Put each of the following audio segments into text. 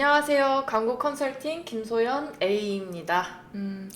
안녕하세요. 광고 컨설팅 김소연 A입니다. 음,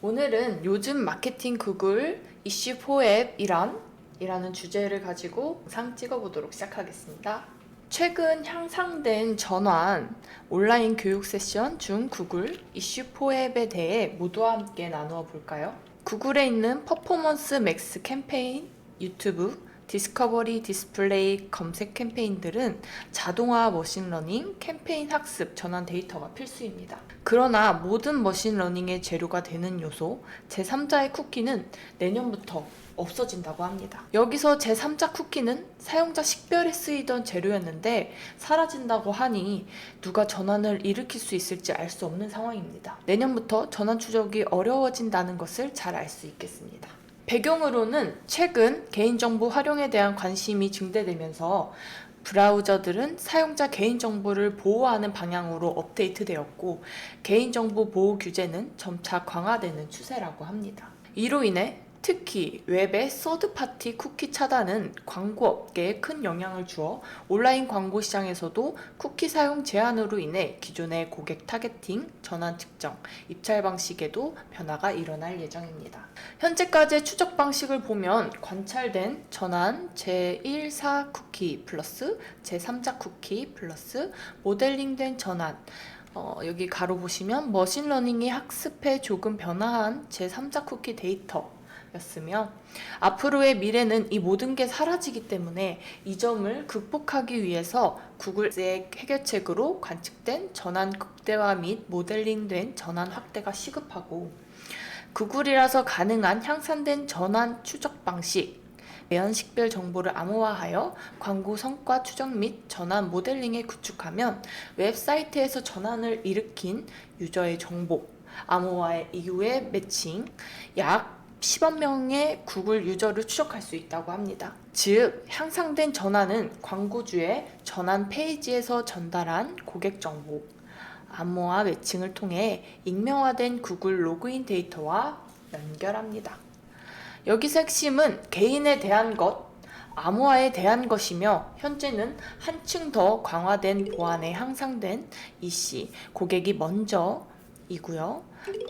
오늘은 요즘 마케팅 구글 이슈 포앱 이란 이라는 주제를 가지고 영상 찍어보도록 시작하겠습니다. 최근 향상된 전환 온라인 교육 세션 중 구글 이슈 포앱에 대해 모두와 함께 나누어 볼까요? 구글에 있는 퍼포먼스 맥스 캠페인, 유튜브, 디스커버리 디스플레이 검색 캠페인들은 자동화 머신러닝, 캠페인 학습, 전환 데이터가 필수입니다. 그러나 모든 머신러닝의 재료가 되는 요소 제3자의 쿠키는 내년부터 없어진다고 합니다. 여기서 제3자 쿠키는 사용자 식별에 쓰이던 재료였는데 사라진다고 하니 누가 전환을 일으킬 수 있을지 알 수 없는 상황입니다. 내년부터 전환 추적이 어려워진다는 것을 잘 알 수 있겠습니다. 배경으로는 최근 개인정보 활용에 대한 관심이 증대되면서 브라우저들은 사용자 개인정보를 보호하는 방향으로 업데이트되었고 개인정보 보호 규제는 점차 강화되는 추세라고 합니다. 이로 인해 특히 웹의 서드파티 쿠키 차단은 광고 업계에 큰 영향을 주어 온라인 광고 시장에서도 쿠키 사용 제한으로 인해 기존의 고객 타겟팅, 전환 측정, 입찰 방식에도 변화가 일어날 예정입니다. 현재까지의 추적 방식을 보면 관찰된 전환 제1사 쿠키 플러스 제3자 쿠키 플러스 모델링된 전환 어, 여기 가로 보시면 머신러닝이 학습해 조금 변화한 제3자 쿠키 데이터 였으며 앞으로의 미래는 이 모든 게 사라지기 때문에 이 점을 극복하기 위해서 구글의 해결책으로 관측된 전환 극대화 및 모델링된 전환 확대가 시급하고 구글이라서 가능한 향상된 전환 추적 방식 매연 식별 정보를 암호화하여 광고 성과 추적 및 전환 모델링에 구축하면 웹사이트에서 전환을 일으킨 유저의 정보, 암호화의 이후의 매칭, 약 10억 명의 구글 유저를 추적할 수 있다고 합니다. 즉, 향상된 전환은 광고주의 전환 페이지에서 전달한 고객 정보, 암호화 매칭을 통해 익명화된 구글 로그인 데이터와 연결합니다. 여기서 핵심은 개인에 대한 것, 암호화에 대한 것이며 현재는 한층 더 강화된 보안에 향상된 EC, 고객이 먼저 이고요.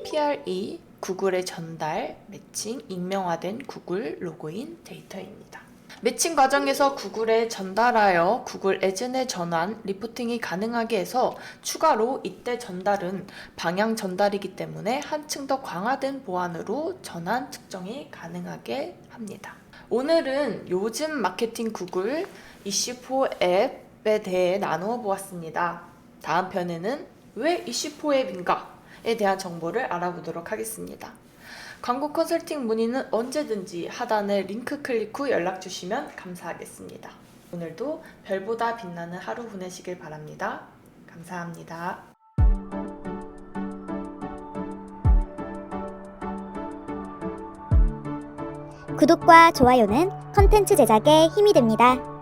PRE, 구글의 전달, 매칭, 익명화된 구글 로그인 데이터입니다. 매칭 과정에서 구글에 전달하여 구글 애즌의 전환, 리포팅이 가능하게 해서 추가로 이때 전달은 방향 전달이기 때문에 한층 더 강화된 보안으로 전환 측정이 가능하게 합니다. 오늘은 요즘 마케팅 구글 이슈포 앱에 대해 나누어 보았습니다. 다음 편에는 왜 이슈포 앱인가에 대한 정보를 알아보도록 하겠습니다. 광고 컨설팅 문의는 언제든지 하단에 링크 클릭 후 연락 주시면 감사하겠습니다. 오늘도 별보다 빛나는 하루 보내시길 바랍니다. 감사합니다. 구독과 좋아요는 컨텐츠 제작에 힘이 됩니다.